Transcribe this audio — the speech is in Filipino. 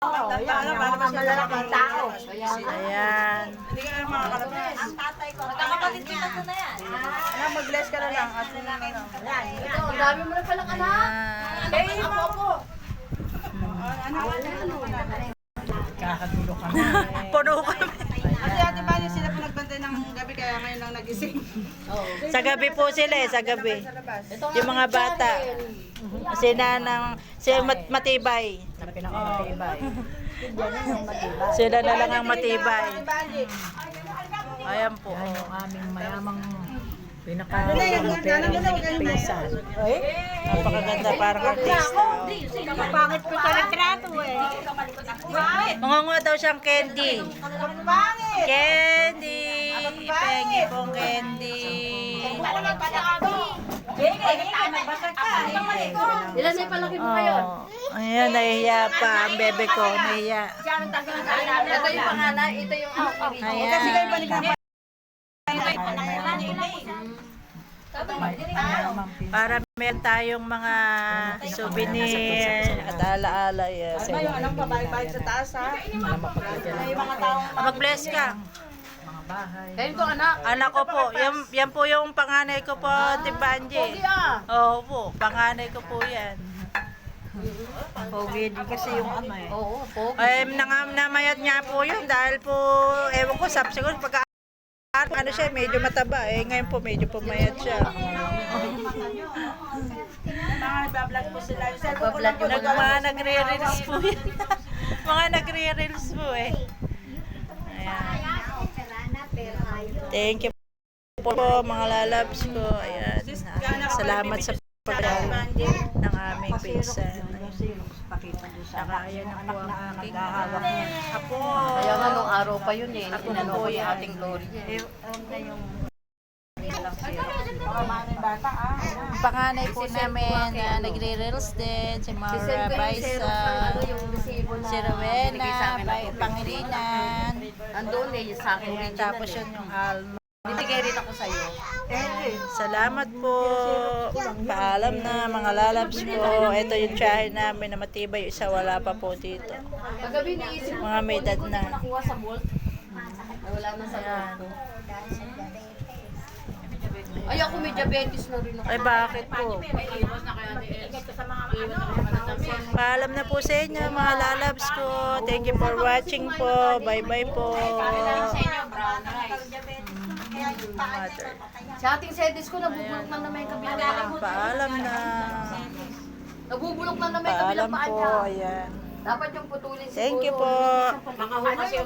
Oo, yan. Yung mga malalaking tao. Ayan. Hindi ka na makakalabas. Ang tatay ko. Magkakapatid kita ko na yan. Ano, mag-bless ka na lang. At ano. Yan. Ito, ang dami mo na palang anak. Ayan. Eh, yung mga po. Kakagulo ka na. Puno kami. Kasi ate Bani, sila po nagbantay ng gabi kaya ngayon lang nagising. Sa gabi po sila eh, sa gabi. Yung mga bata. Si nanang, si mat matibay. Na pinakamatibay. Sila na lang ang matibay. Bani. Ayan po. Yan yung aming mayamang pinaka Ano? Ano kayong pinsan. Napakaganda parang artista. oh. Pangit ko sa retrato eh. Mangunguha daw siyang candy. Candy! Pengi pong candy. Ilan na yung palaki mo ngayon? Oh, ayan, nahihiya pa ang bebe ko. Nahihiya. Ito yung panganay, ito yung anak. Kasi kayo Ayan. panig Para meron tayong mga souvenir at alaala. Yes. Ano yung anong pabahay-bahay sa taas ha? May mga taong Mag-bless ka. Bahay. Kayo ko anak. Anak ko po, yan, yan po yung panganay ko po, Tibanji. ah. Oo po, panganay ko po yan. Pogi din kasi yung ano eh. Oo, po. Ay, nang, namayat nga po yun dahil po, ewan ko, sab siguro pagka ano siya, medyo mataba eh. Ngayon po, medyo pumayat siya. mga nagbablog po sila. Yung mga nagre-reels po yan. mga nagre-reels po eh. Ayan. Thank you po mga lalabs ko. Ayan. Salamat sa pagdala ng aming pinsan. Saka ayan na po ang aking ah, apo. Kaya nga nung araw pa yun eh. Ako Inano po yung ating Gloria. Eh, ano na yung panganay po namin na nagre-reels din, si Maura Baisa, na si Rowena, akin Andun eh, sa akin Ayan, original tapos eh. yun yung Alma. Bibigay rin ako sa'yo. Salamat po. Paalam na mga lalabs ko. Ito yung tsahin namin na matibay. Isa wala pa po dito. Paggabi niisip ko, Mga may edad ko na. nakuha sa. Ay, wala na sa Ayan. mall. Ay, ako may diabetes na rin ako. Ay bakit po? Paalam na po sa inyo mga lalabs ko. Thank you for watching po. Bye bye po. Mother. Sa ating sedis ko, nabubulok na naman yung kabilang. Paalam na. Nabubulok na naman yung kabilang Paalam paa po. niya. Ayan. Dapat yung putulin siguro. Thank you po. Mga umakyat.